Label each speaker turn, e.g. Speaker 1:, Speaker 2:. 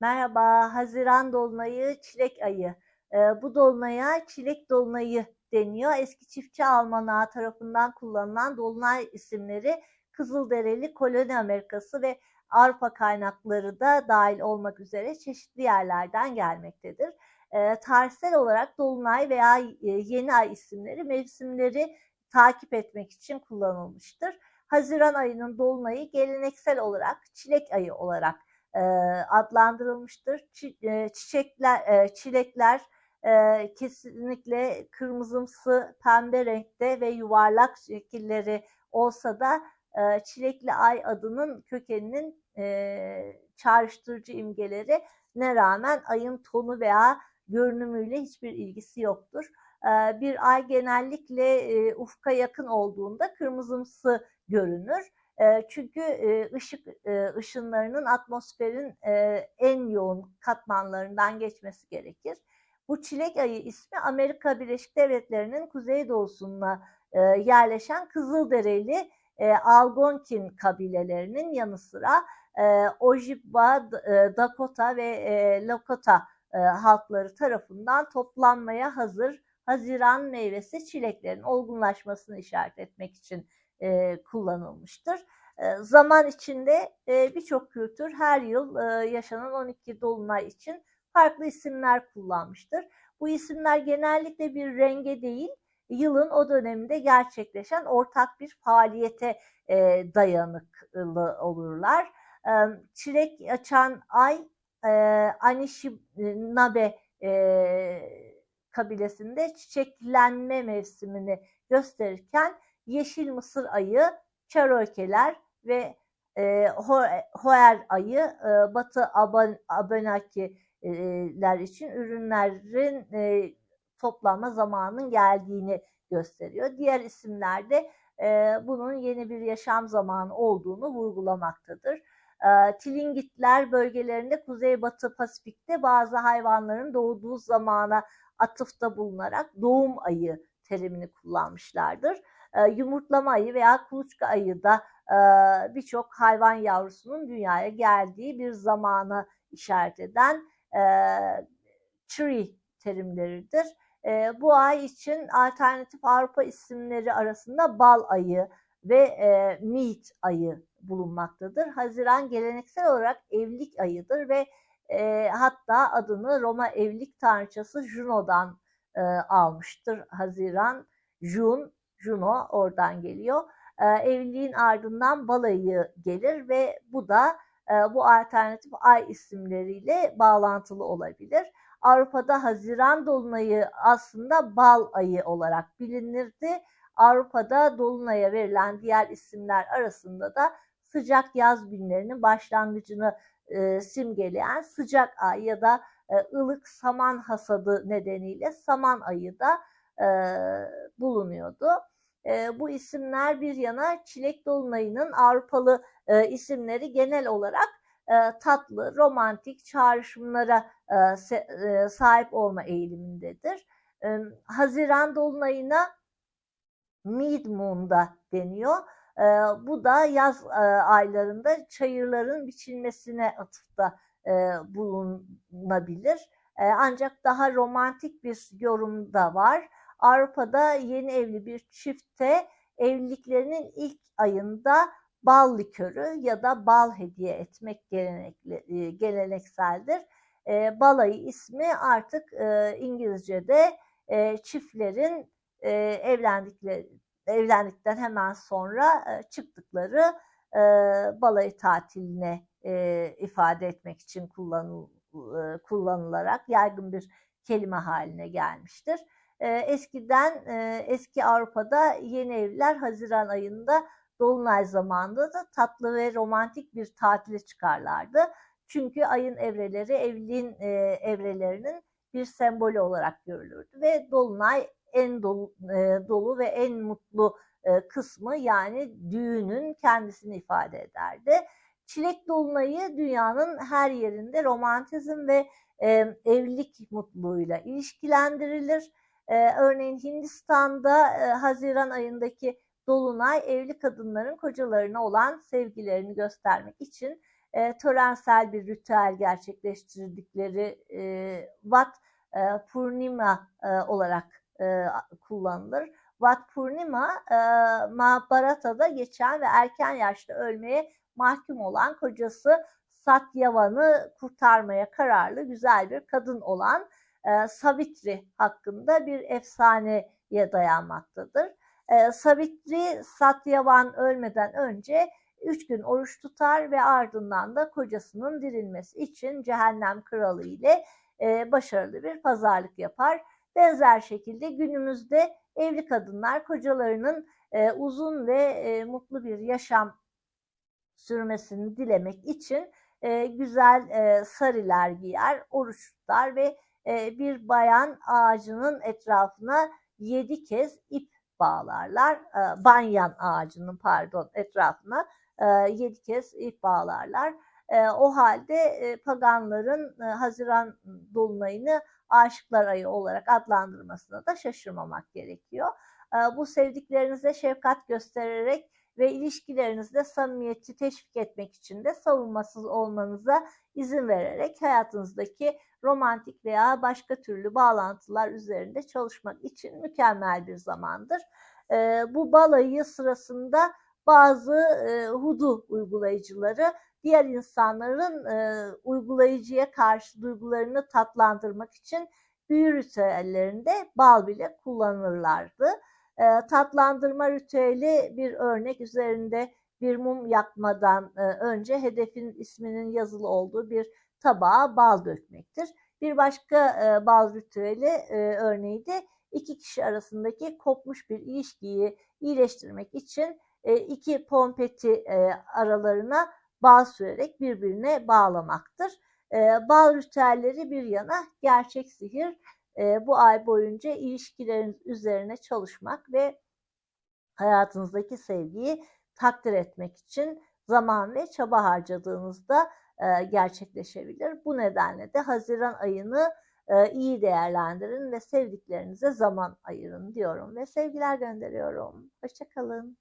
Speaker 1: Merhaba, Haziran Dolunayı, Çilek Ayı. Ee, bu dolunaya Çilek Dolunayı deniyor. Eski çiftçi Almanağı tarafından kullanılan dolunay isimleri Kızılderili, Koloni Amerikası ve Avrupa kaynakları da dahil olmak üzere çeşitli yerlerden gelmektedir. Ee, tarihsel olarak dolunay veya e, yeni ay isimleri mevsimleri takip etmek için kullanılmıştır. Haziran ayının dolunayı geleneksel olarak çilek ayı olarak e, adlandırılmıştır. Çi, e, çiçekler, e, çilekler e, kesinlikle kırmızımsı, pembe renkte ve yuvarlak şekilleri olsa da e, çilekli ay adının kökeninin e, çağrıştırıcı imgeleri ne rağmen ayın tonu veya görünümüyle hiçbir ilgisi yoktur. E, bir ay genellikle e, ufka yakın olduğunda kırmızımsı görünür çünkü ışık ışınlarının atmosferin en yoğun katmanlarından geçmesi gerekir. Bu çilek ayı ismi Amerika Birleşik Devletleri'nin kuzeydoğusuna yerleşen Kızılderili Algonkin kabilelerinin yanı sıra Ojibwa, Dakota ve Lakota halkları tarafından toplanmaya hazır Haziran meyvesi çileklerin olgunlaşmasını işaret etmek için e, kullanılmıştır. E, zaman içinde e, birçok kültür her yıl e, yaşanan 12 dolunay için farklı isimler kullanmıştır. Bu isimler genellikle bir renge değil, yılın o döneminde gerçekleşen ortak bir faaliyete e, dayanıklı olurlar. E, çilek açan ay e, Anishinaabe e, kabilesinde çiçeklenme mevsimini gösterirken yeşil mısır ayı, çarokeler ve e, hoer ayı e, Batı Abenakiler için ürünlerin e, toplanma zamanının geldiğini gösteriyor. Diğer isimlerde e, bunun yeni bir yaşam zamanı olduğunu vurgulamaktadır. E, Tilingitler bölgelerinde Kuzeybatı Pasifik'te bazı hayvanların doğduğu zamana atıfta bulunarak doğum ayı terimini kullanmışlardır e, yumurtlama ayı veya kuluçka ayı da e, birçok hayvan yavrusunun dünyaya geldiği bir zamana işaret eden e, tree terimleridir. E, bu ay için alternatif Avrupa isimleri arasında bal ayı ve e, meat ayı bulunmaktadır. Haziran geleneksel olarak evlilik ayıdır ve e, hatta adını Roma evlilik tanrıçası Juno'dan e, almıştır. Haziran, Jun Juno oradan geliyor. E, evliliğin ardından balayı gelir ve bu da e, bu alternatif ay isimleriyle bağlantılı olabilir. Avrupa'da Haziran Dolunayı aslında bal ayı olarak bilinirdi. Avrupa'da Dolunay'a verilen diğer isimler arasında da sıcak yaz günlerinin başlangıcını e, simgeleyen sıcak ay ya da e, ılık saman hasadı nedeniyle saman ayı da e, bulunuyordu. E, bu isimler bir yana Çilek Dolunay'ın Avrupalı e, isimleri genel olarak e, tatlı, romantik çağrışımlara e, se, e, sahip olma eğilimindedir. E, Haziran Dolunay'ına Mid Moon'da deniyor. E, bu da yaz e, aylarında çayırların biçilmesine atıfta e, bulunabilir. E, ancak daha romantik bir yorum da var. Avrupa'da yeni evli bir çifte evliliklerinin ilk ayında bal likörü ya da bal hediye etmek e, gelenekseldir. E, balayı ismi artık e, İngilizce'de e, çiftlerin e, evlendikleri evlendikten hemen sonra e, çıktıkları e, balayı tatiline e, ifade etmek için kullanıl, e, kullanılarak yaygın bir kelime haline gelmiştir. E, eskiden e, eski Avrupa'da yeni evliler Haziran ayında Dolunay zamanında da tatlı ve romantik bir tatile çıkarlardı. Çünkü ayın evreleri evliliğin e, evrelerinin bir sembolü olarak görülürdü ve Dolunay en dolu, e, dolu ve en mutlu kısmı yani düğünün kendisini ifade ederdi. Çilek Dolunay'ı dünyanın her yerinde romantizm ve e, evlilik mutluluğuyla ilişkilendirilir. Ee, örneğin Hindistan'da e, Haziran ayındaki Dolunay evli kadınların kocalarına olan sevgilerini göstermek için e, törensel bir ritüel gerçekleştirdikleri e, Vat e, Purnima e, olarak e, kullanılır. Vat Purnima e, Mahabharata'da geçen ve erken yaşta ölmeye mahkum olan kocası Satyavan'ı kurtarmaya kararlı güzel bir kadın olan e, Savitri hakkında bir efsaneye dayanmaktadır. E, Savitri Satyavan ölmeden önce üç gün oruç tutar ve ardından da kocasının dirilmesi için cehennem kralı ile e, başarılı bir pazarlık yapar. Benzer şekilde günümüzde evli kadınlar kocalarının e, uzun ve e, mutlu bir yaşam sürmesini dilemek için güzel e, sariler giyer, oruç tutar ve e, bir bayan ağacının etrafına yedi kez ip bağlarlar. E, banyan ağacının pardon etrafına e, yedi kez ip bağlarlar. E, o halde e, paganların Haziran dolunayını aşıklar ayı olarak adlandırmasına da şaşırmamak gerekiyor. Bu sevdiklerinize şefkat göstererek ve ilişkilerinizde samimiyeti teşvik etmek için de savunmasız olmanıza izin vererek hayatınızdaki romantik veya başka türlü bağlantılar üzerinde çalışmak için mükemmel bir zamandır. E, bu balayı sırasında bazı e, hudu uygulayıcıları diğer insanların e, uygulayıcıya karşı duygularını tatlandırmak için büyü ritüellerinde bal bile kullanırlardı. E, tatlandırma ritüeli bir örnek üzerinde bir mum yakmadan e, önce hedefin isminin yazılı olduğu bir tabağa bal dökmektir. Bir başka e, bal ritüeli e, örneği de iki kişi arasındaki kopmuş bir ilişkiyi iyileştirmek için e, iki pompeti e, aralarına bal sürerek birbirine bağlamaktır. E, bal ritüelleri bir yana gerçek sihir e, bu ay boyunca ilişkileriniz üzerine çalışmak ve hayatınızdaki sevgiyi takdir etmek için zaman ve çaba harcadığınızda e, gerçekleşebilir. Bu nedenle de Haziran ayını e, iyi değerlendirin ve sevdiklerinize zaman ayırın diyorum ve sevgiler gönderiyorum. Hoşçakalın.